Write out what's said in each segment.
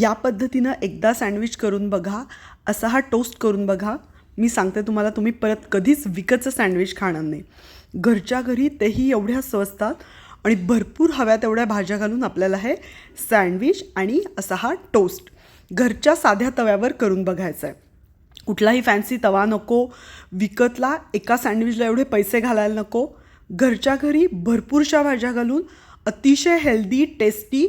या पद्धतीनं एकदा सँडविच करून बघा असा हा टोस्ट करून बघा. मी सांगते तुम्हाला तुम्ही परत कधीच विकतचं सँडविच खाणार नाही. घरच्या घरी तेही एवढ्या स्वस्तात आणि भरपूर हव्या तेवढ्या भाज्या घालून आपल्याला हे सँडविच आणि असा हा टोस्ट घरच्या साध्या तव्यावर करून बघायचा आहे. कुठलाही फॅन्सी तवा नको विकतला एका सँडविचला एवढे पैसे घालायला नको. घरच्या घरी भरपूरशा भाज्या घालून अतिशय हेल्दी टेस्टी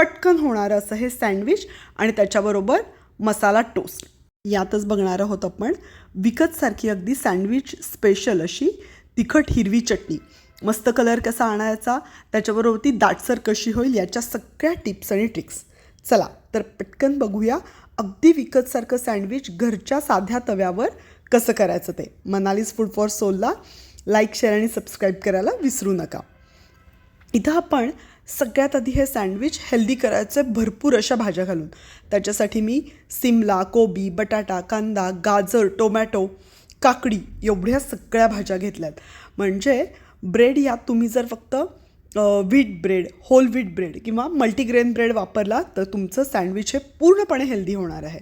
पटकन होणारं असं हे सँडविच आणि त्याच्याबरोबर मसाला टोस्ट. यातच बघणार आहोत आपण. विकतसारखी अगदी सँडविच स्पेशल अशी तिखट हिरवी चटणी. मस्त कलर कसा आणायचा त्याच्याबरोबर ती दाटसर कशी होईल याच्या सगळ्या टिप्स आणि ट्रिक्स. चला तर पटकन बघूया अगदी विकतसारखं सँडविच घरच्या साध्या तव्यावर कसं करायचं ते. मनालीज फूड फॉर सोलला लाईक शेअर आणि सबस्क्राईब करायला विसरू नका. इथं आपण सगळ्यात आधी हे सँडविच हेल्दी करायचं आहे भरपूर अशा भाज्या घालून. त्याच्यासाठी मी सिमला कोबी बटाटा कांदा गाजर टोमॅटो काकडी एवढ्या सगळ्या भाज्या घेतल्यात. म्हणजे ब्रेड यात तुम्ही जर फक्त wheat bread whole wheat bread किंवा मल्टीग्रेन ब्रेड वापरला तर तुमचं सँडविच हे पूर्णपणे हेल्दी होणार आहे.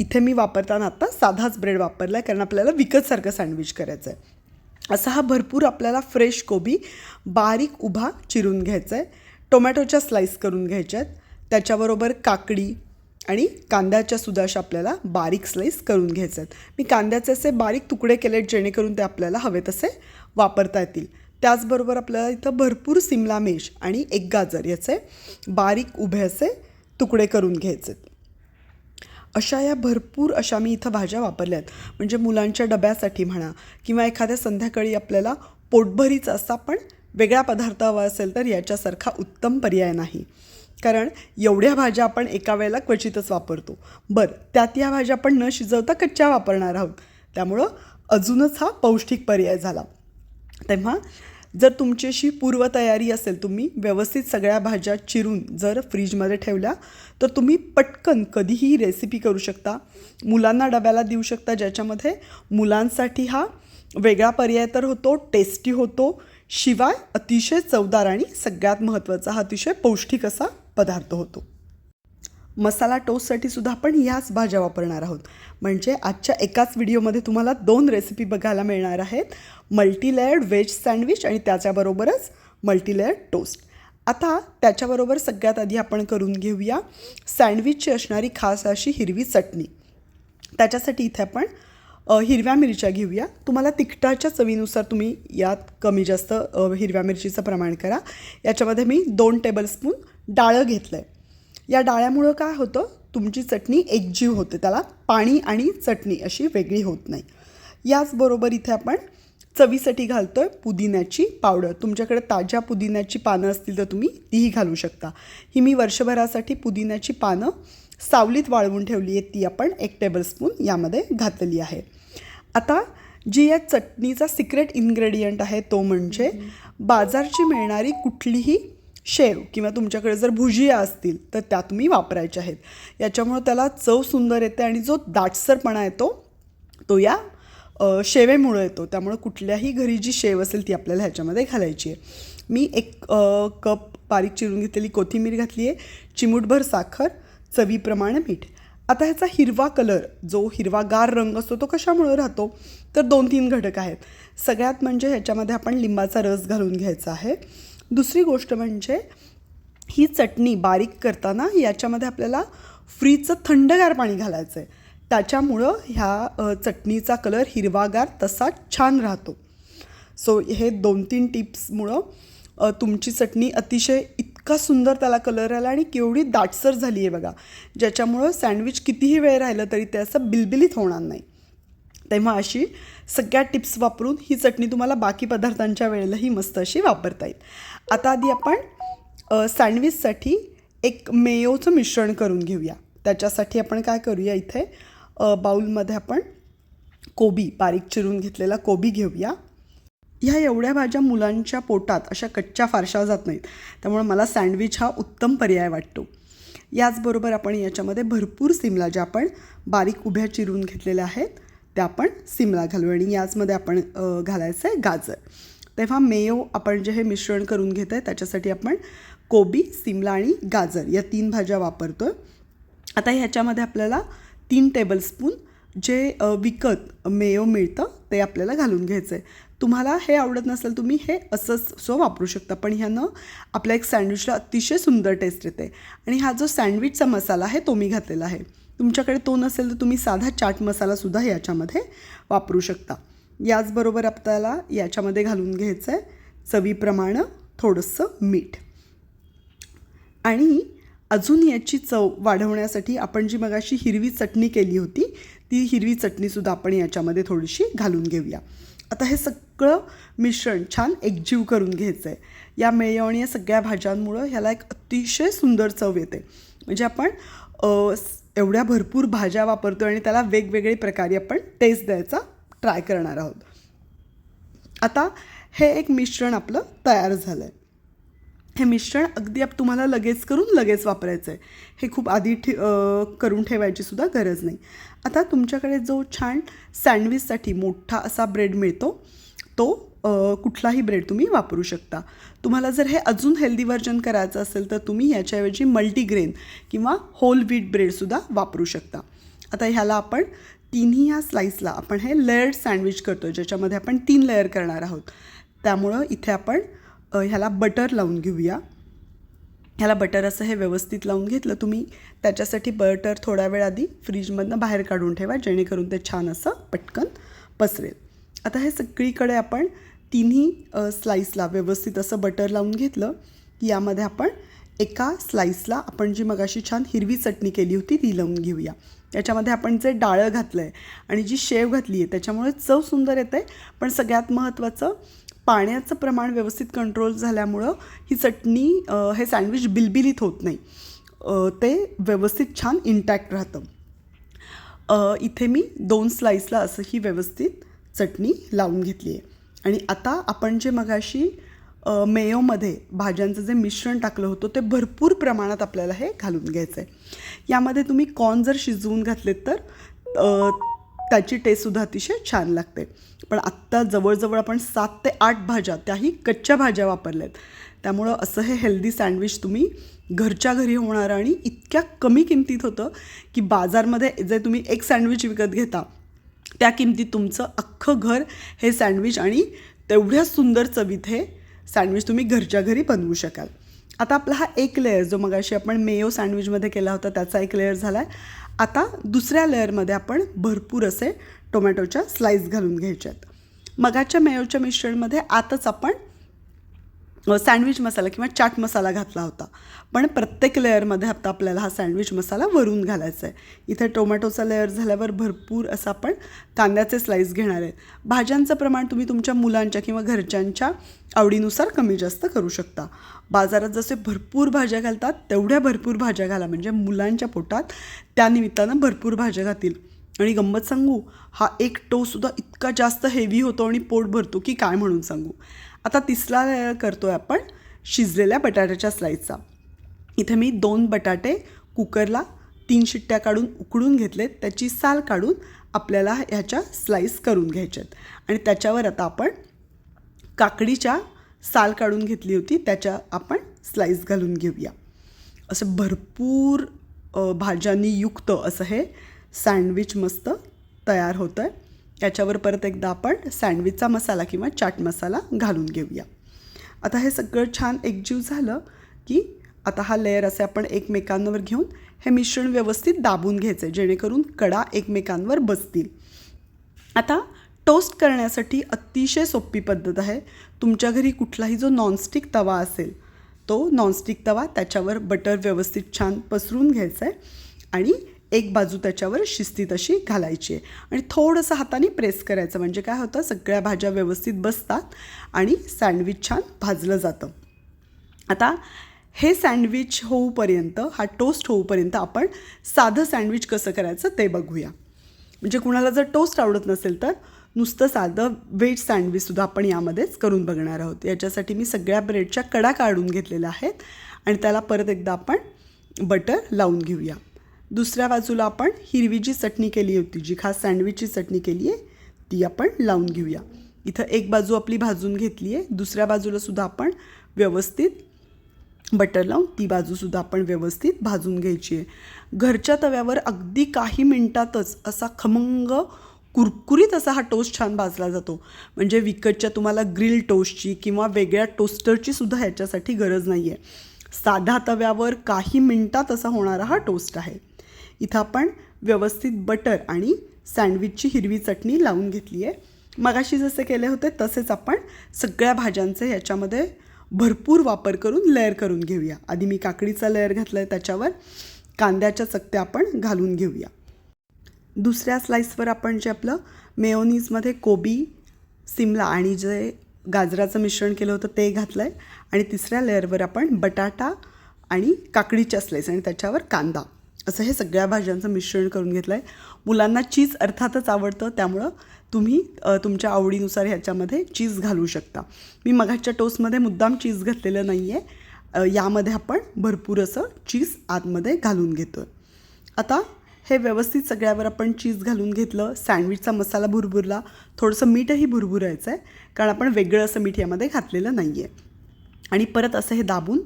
इथे मी वापरताना आत्ता साधाच ब्रेड वापरला आहे कारण आपल्याला विकतसारखं सँडविच करायचं आहे असा हा भरपूर आपल्याला फ्रेश कोबी बारीक उभा चिरून घ्यायचा आहे टोमॅटोच्या स्लाईस करून घ्यायच्या आहेत त्याच्याबरोबर काकडी आणि कांद्याच्या सुद्धा अशा आपल्याला बारीक स्लाईस करून घ्यायच्या आहेत मी कांद्याचे असे बारीक तुकडे केले आहेत जेणेकरून ते आपल्याला हवे तसे वापरता येतील. त्याचबरोबर आपल्याला इथं भरपूर सिमला मिर्च आणि एक गाजर याचे बारीक उभे असे तुकडे करून घ्यायचे आहेत अशा या भरपूर अशा मी इथं भाज्या वापरल्या आहेत म्हणजे मुलांच्या डब्यासाठी म्हणा किंवा एखाद्या संध्याकाळी आपल्याला पोटभरीचा असा पण वेगळा पदार्थ हवा असेल तर याच्यासारखा उत्तम पर्याय नाही. कारण एवढ्या भाज्या आपण एका वेळेला क्वचितच वापरतो. बरं त्यात या भाज्या आपण न शिजवता कच्च्या वापरणार आहोत. त्यामुळं अजूनच हा पौष्टिक पर्याय झाला. तेव्हा जर तुमची पूर्वतयारी असेल तुम्ही व्यवस्थित सगळ्या भाज्या चिरून जर फ्रीजमध्ये ठेवल्या तर तुम्ही पटकन कधीही रेसिपी करू शकता. मुलांना डब्याला देऊ शकता ज्याच्यामध्ये मुलांसाठी हा वेगळा पर्याय तर होतो टेस्टी होतो. शिवाय अतिशय चवदार आणि सगळ्यात महत्त्वाचा हा अतिशय पौष्टिक असा पदार्थ होतो. मसाला टोस्टसाठी सुद्धा आपण ह्याच भाज्या वापरणार आहोत. म्हणजे आजच्या एकाच व्हिडिओमध्ये तुम्हाला दोन रेसिपी बघायला मिळणार आहेत. मल्टीलेअर्ड व्हेज सँडविच आणि त्याच्याबरोबरच मल्टीलेअर्ड टोस्ट आता त्याच्याबरोबर सगळ्यात आधी आपण करून घेऊया. सँडविचची असणारी खास अशी हिरवी चटणी. त्याच्यासाठी इथे आपण हिरव्या मिरच्या घेऊया. तुम्हाला तिखटाच्या चवीनुसार तुम्ही यात कमी जास्त हिरव्या मिरचीचं प्रमाण करा. याच्यामध्ये मी दोन टेबलस्पून डाळं घेतलं आहे या डाळ्यामुळं काय होतं? तुमची चटणी एकजीव होते. त्याला पाणी आणि चटणी अशी वेगळी होत नाही. याचबरोबर इथे आपण चवीसाठी घालतो आहे पुदिन्याची पावडर. तुमच्याकडे ताज्या पुदिन्याची पानं असतील तर तुम्ही तीही घालू शकता. ही मी वर्षभरासाठी पुदिन्याची पानं सावलीत वाळवून ठेवली आहेत ती आपण एक टेबलस्पून यामध्ये घातलेली आहे. आता जी या चटणीचा सिक्रेट इन्ग्रेडियंट आहे तो म्हणजे बाजारची मिळणारी कुठलीही शेव किंवा तुमच्याकडे जर भुजिया असतील तर त्या तुम्ही वापरायच्या आहेत. याच्यामुळं त्याला चव सुंदर येते आणि जो दाटसरपणा येतो तो या शेवेमुळं येतो. त्यामुळं कुठल्याही घरी जी शेव असेल ती आपल्याला ह्याच्यामध्ये घालायची आहे. मी एक कप बारीक चिरून घेतलेली कोथिंबीर घातली आहे. चिमूटभर साखर चवीप्रमाणे मीठ. आता ह्याचा हिरवा कलर जो हिरवागार रंग असतो तो कशामुळं राहतो? तर दोन तीन घटक आहेत. सगळ्यात म्हणजे ह्याच्यामध्ये आपण लिंबाचा रस घालून घ्यायचा आहे. दुसरी गोष्ट म्हणजे ही चटणी बारीक करताना याच्यामध्ये आपल्याला फ्रीजचं थंडगार पाणी घालायचं आहे त्याच्यामुळं ह्या चटणीचा कलर हिरवागार तसा छान राहतो. सो हे दोन तीन टिप्समुळं तुमची चटणी अतिशय इतका सुंदर त्याला कलर आला आणि केवढी दाटसर झाली आहे बघा. ज्याच्यामुळं सँडविच कितीही वेळ राहिलं तरी ते असं बिलबिलीत होणार नाही. तेव्हा अशी सगळ्या टिप्स वापरून ही चटणी तुम्हाला बाकी पदार्थांच्या वेळेलाही मस्त अशी वापरता येईल. आता आधी आपण सँडविचसाठी एक मेयोचं मिश्रण करून घेऊया. त्याच्यासाठी आपण काय करूया इथे? बाऊलमध्ये बाउलमध्ये आपण कोबी बारीक चिरून घेतलेला कोबी घेऊया. ह्या एवढ्या भाज्या मुलांच्या पोटात अशा कच्च्या फारशा जात नाहीत. त्यामुळे मला सँडविच हा उत्तम पर्याय वाटतो. याचबरोबर आपण याच्यामध्ये भरपूर सिमला ज्या आपण बारीक उभ्या चिरून घेतलेल्या आहेत त्या आपण सिमला घालू आणि याचमध्ये आपण घालायचं आहे गाजर. तेव्हा मेयो आपण जे हे मिश्रण करून घेत आहे त्याच्यासाठी आपण कोबी सिमला आणि गाजर या तीन भाज्या वापरतो आहे आता ह्याच्यामध्ये आपल्याला तीन टेबलस्पून जे विकत मेयो मिळतं ते आपल्याला घालून घ्यायचं आहे तुम्हाला हे आवडत नसेल तुम्ही हे असंच सो वापरू शकता. पण ह्यानं आपल्या एक सँडविचला अतिशय सुंदर टेस्ट येते. आणि हा जो सँडविचचा मसाला आहे तो मी घातलेला आहे. तुमच्याकडे तो नसेल तर तुम्ही साधा चाट मसालासुद्धा याच्यामध्ये वापरू शकता. याचबरोबर आपल्याला याच्यामध्ये घालून घ्यायचं आहे चवीप्रमाणे थोडंसं मीठ. आणि अजून याची चव वाढवण्यासाठी आपण जी मगाशी हिरवी चटणी केली होती ती हिरवी चटणीसुद्धा आपण याच्यामध्ये थोडीशी घालून घेऊया. आता हे सगळं मिश्रण छान एकजीव करून घ्यायचं आहे या मेयो आणि या सगळ्या भाज्यांमुळं ह्याला एक अतिशय सुंदर चव येते. म्हणजे आपण एवढ्या भरपूर भाज्या वापरतो आणि त्याला वेगवेगळे प्रकारे आपण टेस्ट द्यायचा ट्राय करणार आहोत. आता हे एक मिश्रण आपलं तयार झालं आहे हे मिश्रण अगदी आप तुम्हाला लगेच करून लगेच वापरायचं आहे हे खूप आधी ठे करून ठेवायची सुद्धा गरज नाही. आता तुमच्याकडे जो छान सँडविचसाठी मोठा असा ब्रेड मिळतो तो कुठलाही ब्रेड तुम्ही वापरू शकता. तुम्हाला जर हे अजून हेल्दी व्हर्जन करायचं असेल तर तुम्ही याच्याऐवजी मल्टीग्रेन किंवा होल व्हीट ब्रेडसुद्धा वापरू शकता. आता ह्याला आपण तिन्ही ह्या स्लाईसला आपण हे लेअर्ड सँडविच करतो ज्याच्यामध्ये आपण तीन लेअर करणार आहोत. त्यामुळं इथे आपण ह्याला बटर लावून घेऊया. ह्याला बटर असं हे व्यवस्थित लावून घेतलं. तुम्ही त्याच्यासाठी बटर थोडा वेळ आधी फ्रीजमधनं बाहेर काढून ठेवा जेणेकरून ते छान असं पटकन पसरेल. आता हे सगळीकडे आपण तिन्ही स्लाईसला व्यवस्थित असं बटर लावून घेतलं. की यामध्ये आपण एका स्लाईसला आपण जी मगाशी छान हिरवी चटणी केली होती ती लावून घेऊया. त्याच्यामध्ये आपण जे डाळं घातलं आहे आणि जी शेव घातली आहे त्याच्यामुळे चव सुंदर येते पण सगळ्यात महत्त्वाचं पाण्याचं प्रमाण व्यवस्थित कंट्रोल झाल्यामुळं ही चटणी हे सँडविच बिलबिलीत होत नाही. ते व्यवस्थित छान इंटॅक्ट राहतं. इथे मी दोन स्लाईसला असं ही व्यवस्थित चटणी लावून घेतली आहे. आणि आता आपण जे मगाशी मेयोमध्ये भाज्यांचं जे मिश्रण टाकलं होतं ते भरपूर प्रमाणात आपल्याला हे घालून घ्यायचं आहे यामध्ये तुम्ही कॉर्न जर शिजवून घातलेत तर त्याची टेस्टसुद्धा अतिशय छान लागते. पण आत्ता जवळजवळ आपण सात ते आठ भाज्या त्याही कच्च्या भाज्या वापरल्या आहेत त्यामुळं असं हे हेल्दी सँडविच तुम्ही घरच्या घरी होणारं आणि इतक्या कमी किमतीत होतं की बाजारमध्ये जे तुम्ही एक सँडविच विकत घेता त्या किमतीत तुमचं अख्खं घर हे सँडविच आणि तेवढ्या सुंदर चवीत हे सँडविच तुम्ही घरच्या घरी बनवू शकाल. आता आपला हा एक लेअर जो मगाशी आपण मेयो सँडविचमध्ये केला होता त्याचा एक लेअर झाला आहे आता दुसऱ्या लेअरमध्ये आपण भरपूर असे टोमॅटोच्या स्लाईस घालून घ्यायच्यात मगाच्या मेयोच्या मिश्रणमध्ये आताच आपण सँडविच मसाला किंवा चाट मसाला घातला होता. पण प्रत्येक लेअरमध्ये आता आपल्याला हा सँडविच मसाला वरून घालायचा आहे इथे टोमॅटोचा लेअर झाल्यावर भरपूर असं आपण कांद्याचे स्लाईस घेणार आहे. भाज्यांचं प्रमाण तुम्ही तुमच्या मुलांच्या किंवा घरच्यांच्या आवडीनुसार कमी जास्त करू शकता. बाजारात जसे भरपूर भाज्या घालतात तेवढ्या भरपूर भाज्या घाला. म्हणजे मुलांच्या पोटात त्यानिमित्तानं भरपूर भाज्या घातील आणि गंमत सांगू हा एक टोसुद्धा इतका जास्त हेवी होतो आणि पोट भरतो की काय म्हणून सांगू? आता तिसरा लेअर करतो आहे आपण शिजलेल्या बटाट्याच्या स्लाईसचा इथे मी दोन बटाटे कुकरला तीन शिट्ट्या काढून उकडून घेतलेत. त्याची साल काढून आपल्याला ह्याच्या स्लाईस करून घ्यायच्यात आणि त्याच्यावर आता आपण काकडीच्या साल काढून घेतली होती त्याच्या आपण स्लाईस घालून घेऊया. असं भरपूर भाज्यांनी युक्त असं हे सँडविच मस्त तयार होतं आहे याच्यावर परत एकदा आपण सँडविचचा मसाला किंवा चाट मसाला घालून घेऊया. आता हे सगळं छान एकजीव झालं की आता हा लेअर असे आपण एकमेकांवर घेऊन हे मिश्रण व्यवस्थित दाबून घ्यायचं आहे जेणेकरून कडा एकमेकांवर बसतील. आता टोस्ट करण्यासाठी अतिशय सोपी पद्धत आहे. तुमच्या घरी कुठलाही जो नॉनस्टिक तवा असेल तो नॉनस्टिक तवा त्याच्यावर बटर व्यवस्थित छान पसरून घ्यायचा आहे आणि एक बाजू त्याच्यावर शिस्तीत अशी घालायची आहे. आणि थोडंसं हाताने प्रेस करायचं म्हणजे काय होतं सगळ्या भाज्या व्यवस्थित बसतात आणि सँडविच छान भाजलं जातं. आता हे सँडविच होऊपर्यंत हा टोस्ट होऊपर्यंत आपण साधं सँडविच कसं करायचं ते बघूया. म्हणजे कुणाला जर टोस्ट आवडत नसेल तर नुसतं साधं व्हेज सँडविचसुद्धा आपण यामध्येच करून बघणार आहोत. याच्यासाठी मी सगळ्या ब्रेडच्या कडा काढून घेतलेल्या आहेत आणि त्याला परत एकदा आपण बटर लावून घेऊया. दुसऱ्या बाजूला आपण हिरवी जी चटणी केली होती जी खास सँडविचची चटणी केली आहे ती आपण लावून घेऊया. इथं एक बाजू आपली भाजून घेतली आहे. दुसऱ्या बाजूलासुद्धा आपण व्यवस्थित बटर लावून ती बाजूसुद्धा आपण व्यवस्थित भाजून घ्यायची आहे. घरच्या तव्यावर अगदी काही मिनटातच असा खमंग कुरकुरीत असा हा टोस्ट छान भाजला जातो. म्हणजे विकतच्या तुम्हाला ग्रिल टोस्टची किंवा वेगळ्या टोस्टरची सुद्धा ह्याच्यासाठी गरज नाही आहे साधा तव्यावर काही मिनटात असा होणारा हा टोस्ट आहे. इथं आपण व्यवस्थित बटर आणि सँडविचची हिरवी चटणी लावून घेतली आहे. मगाशी जसे केले होते तसेच आपण सगळ्या भाज्यांचे ह्याच्यामध्ये भरपूर वापर करून लेअर करून घेऊया. आधी मी काकडीचा लेअर घातला आहे त्याच्यावर कांद्याच्या चकत्या आपण घालून घेऊया. दुसऱ्या स्लाईसवर आपण जे आपलं मेयोनीजमध्ये कोबी सिमला आणि जे गाजराचं मिश्रण केलं होतं ते घातलं आहे आणि तिसऱ्या लेअरवर आपण बटाटा आणि काकडीच्या स्लाईस आणि त्याच्यावर कांदा. असं हे सगळ्या भाज्यांचं मिश्रण करून घेतलं आहे मुलांना चीज अर्थातच आवडतं त्यामुळं तुम्ही तुमच्या आवडीनुसार ह्याच्यामध्ये चीज घालू शकता. मी मगाच्या टोस्टमध्ये मुद्दाम चीज घातलेलं नाही आहे यामध्ये आपण भरपूर असं चीज आतमध्ये घालून घेतो आता हे व्यवस्थित सगळ्यावर आपण चीज घालून घेतलं सँडविचचा मसाला भुरभुरला थोडंसं मीठही भुरभुरायचं आहे कारण आपण वेगळं असं मीठ यामध्ये घातलेलं नाही आहे आणि परत असं हे दाबून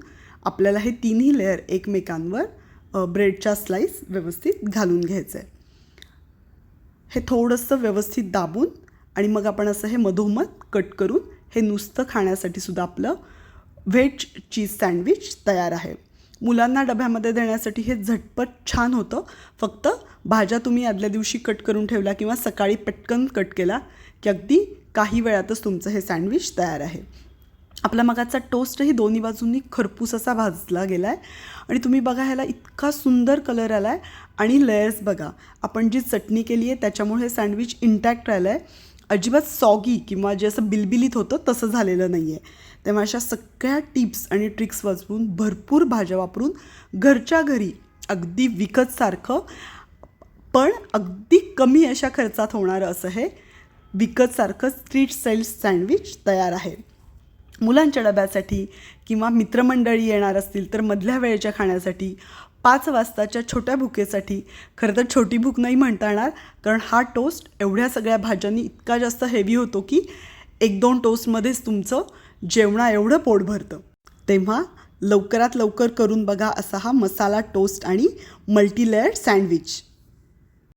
आपल्याला हे तिन्ही लेअर एकमेकांवर ब्रेडच्या स्लाईस व्यवस्थित घालून घ्यायचं आहे हे थोडंसं व्यवस्थित दाबून आणि मग आपण असं हे मधोमध कट करून हे नुसतं खाण्यासाठी सुद्धा आपलं व्हेज चीज सँडविच तयार आहे. मुलांना डब्यामध्ये देण्यासाठी हे झटपट छान होतं. फक्त भाज्या तुम्ही आदल्या दिवशी कट करून ठेवल्या किंवा सकाळी पटकन कट केला की अगदी काही वेळातच तुमचं हे सँडविच तयार आहे. आपला मगाचा टोस्टही दोन्ही बाजूंनी खरपूस असा भाजला गेला आहे आणि तुम्ही बघा ह्याला इतका सुंदर कलर आला आहे आणि लेयर्स बघा आपण जी चटणी केली आहे त्याच्यामुळे हे सँडविच इंटॅक्ट राहिलं आहे अजिबात सॉगी किंवा जे असं बिलबिलीत होतं तसं झालेलं नाही आहे तेव्हा अशा सगळ्या टिप्स आणि ट्रिक्स वाचवून भरपूर भाज्या वापरून घरच्या घरी अगदी विकतसारखं पण अगदी कमी अशा खर्चात होणारं असं हे विकतसारखं स्ट्रीट स्टाईल सँडविच तयार आहे. मुलांच्या डब्यासाठी किंवा मित्रमंडळी येणार असतील तर मधल्या वेळेच्या खाण्यासाठी पाच वाजताच्या छोट्या भुकेसाठी खरं तर छोटी भूक नाही म्हणता येणार कारण हा टोस्ट एवढ्या सगळ्या भाज्यांनी इतका जास्त हेवी होतो की एक दोन टोस्टमध्येच तुमचं जेवणा एवढं पोट भरतं. तेव्हा लवकरात लवकर करून बघा असा हा मसाला टोस्ट आणि मल्टीलेअर सँडविच.